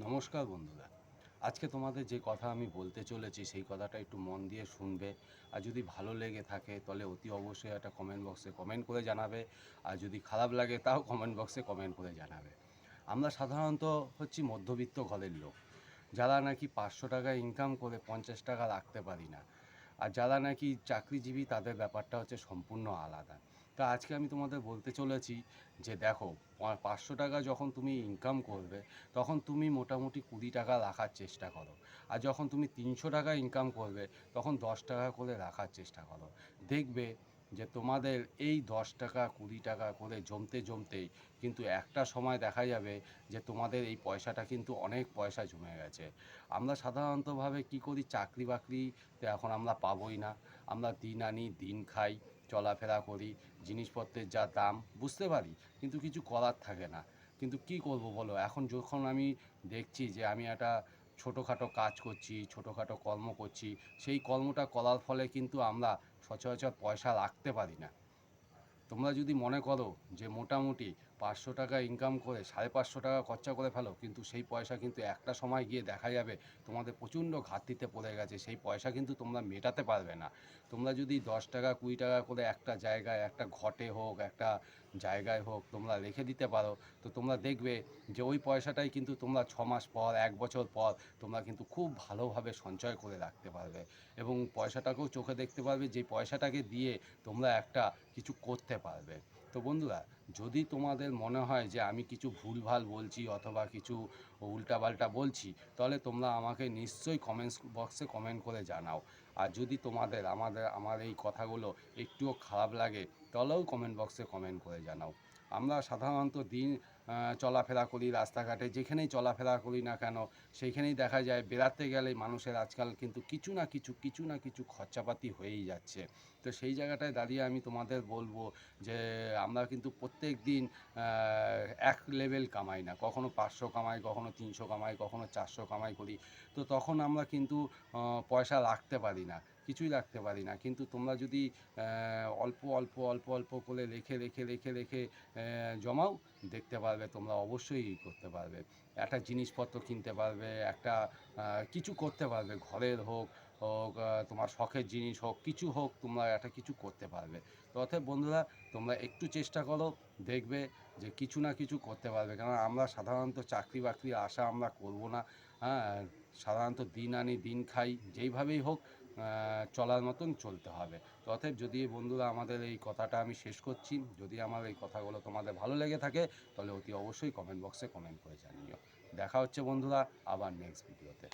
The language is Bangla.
নমস্কার বন্ধুরা। আজকে তোমাদের যে কথা আমি বলতে চলেছি, সেই কথাটা একটু মন দিয়ে শুনবে। আর যদি ভালো লেগে থাকে, তাহলে অতি অবশ্যই একটা কমেন্ট বক্সে কমেন্ট করে জানাবে। আর যদি খারাপ লাগে, তাও কমেন্ট বক্সে কমেন্ট করে জানাবে। আমরা সাধারণত হচ্ছি মধ্যবিত্ত ঘরের লোক। যারা নাকি পাঁচশো টাকা ইনকাম করে পঞ্চাশ টাকা রাখতে পারি না। আর যারা নাকি চাকরিজীবী, তাদের ব্যাপারটা হচ্ছে সম্পূর্ণ আলাদা। তা আজকে আমি তোমাদের বলতে চলেছি যে দেখো পাঁচশো টাকা যখন তুমি ইনকাম করবে, তখন তুমি মোটামুটি কুড়ি টাকা রাখার চেষ্টা করো। আর যখন তুমি তিনশো টাকা ইনকাম করবে, তখন দশ টাকা করে রাখার চেষ্টা করো। দেখবে যে তোমাদের এই দশ টাকা, কুড়ি টাকা করে জমতে জমতেই কিন্তু একটা সময় দেখা যাবে যে তোমাদের এই পয়সাটা কিন্তু অনেক পয়সা জমে গেছে। আমরা সাধারণতভাবে কি করি? চাকরি বাকরিতে এখন আমরা পাবোই না। আমরা দিন আনি, দিন খাই, চলাফেরা করি, জিনিসপত্রের যা দাম, বুঝতে পারি? কিন্তু কিছু করার থাকে না। কিন্তু কি করব বলো? এখন যখন আমি দেখছি যে আমি একটা ছোটোখাটো কাজ করছি, ছোটোখাটো কর্ম করছি, সেই কর্মটা করার ফলে কিন্তু আমরা সচরাচর পয়সা রাখতে পারি না। তোমরা যদি মনে করো যে মোটামুটি পাঁচশো টাকা ইনকাম করে সাড়ে পাঁচশো টাকা খরচা করে ফেলো, কিন্তু সেই পয়সা কিন্তু একটা সময় গিয়ে দেখা যাবে তোমাদের প্রচণ্ড ঘাটতিতে পড়ে গেছে, সেই পয়সা কিন্তু তোমরা মেটাতে পারবে না। তোমরা যদি দশ টাকা কুড়ি টাকা করে একটা জায়গায়, একটা ঘটে হোক, একটা জায়গায় হোক, তোমরা রেখে দিতে পারো। তো তোমরা দেখবে যে ওই পয়সাটাই কিন্তু তোমরা ছ মাস পর, এক বছর পর তোমরা কিন্তু খুব ভালোভাবে সঞ্চয় করে রাখতে পারবে। এবং পয়সাটাকেও চোখে দেখতে পারবে যে পয়সাটাকে দিয়ে তোমরা একটা কিছু করতে পারবে। তো বন্ধুরা যদি তোমাদের মনে হয় যে আমি কিছু ভুলভাল বলছি অথবা কিছু উল্টাপাল্টা বলছি, তাহলে তোমরা আমাকে নিশ্চয়ই কমেন্টস বক্সে কমেন্ট করে জানাও। আর যদি তোমাদের, আমাদের, আমার এই কথাগুলো একটুও খারাপ লাগে, তাহলেও কমেন্ট বক্সে কমেন্ট করে জানাও। আমরা সাধারণত দিন চলাফেরা করি রাস্তাঘাটে, যেখানেই চলাফেরা করি না কেন, সেইখানেই দেখা যায় বেড়াতে গেলে মানুষের আজকাল কিন্তু কিছু না কিছু কিছু না কিছু খরচাপাতি হয়েই যাচ্ছে। তো সেই জায়গাটায় দাঁড়িয়ে আমি তোমাদের বলব যে আমরা কিন্তু প্রত্যেক দিন এক লেভেল কামাই না। কখনো পাঁচশো কামাই, কখনো তিনশো কামাই, কখনো চারশো কামাই করি। তো তখন আমরা কিন্তু পয়সা রাখতে পারি না, কিছুই রাখতে পারি না। কিন্তু তোমরা যদি অল্প অল্প অল্প অল্প করে রেখে রেখে রেখে রেখে জমাও, দেখতে পারবে তোমরা অবশ্যই করতে পারবে। একটা জিনিসপত্র কিনতে পারবে, একটা কিছু করতে পারবে, ঘরের হোক হোক তোমার শখের জিনিস হোক, কিছু হোক, তোমরা একটা কিছু করতে পারবে। তো অতএব বন্ধুরা, তোমরা একটু চেষ্টা করো, দেখবে যে কিছু না কিছু করতে পারবে। কারণ আমরা সাধারণত চাকরি বাকরির আশা আমরা করব না। হ্যাঁ সাধারণত দিন আনি, দিন খাই, যেইভাবেই হোক চলার মতন চলতে হবে। তো অতএব যদি বন্ধুরা আমাদের এই কথাটা আমি শেষ করছি, যদি আমার এই কথাগুলো তোমাদের ভালো লেগে থাকে, তাহলে অতি অবশ্যই কমেন্ট বক্সে কমেন্ট করে জানিও। দেখা হচ্ছে বন্ধুরা আবার নেক্সট ভিডিওতে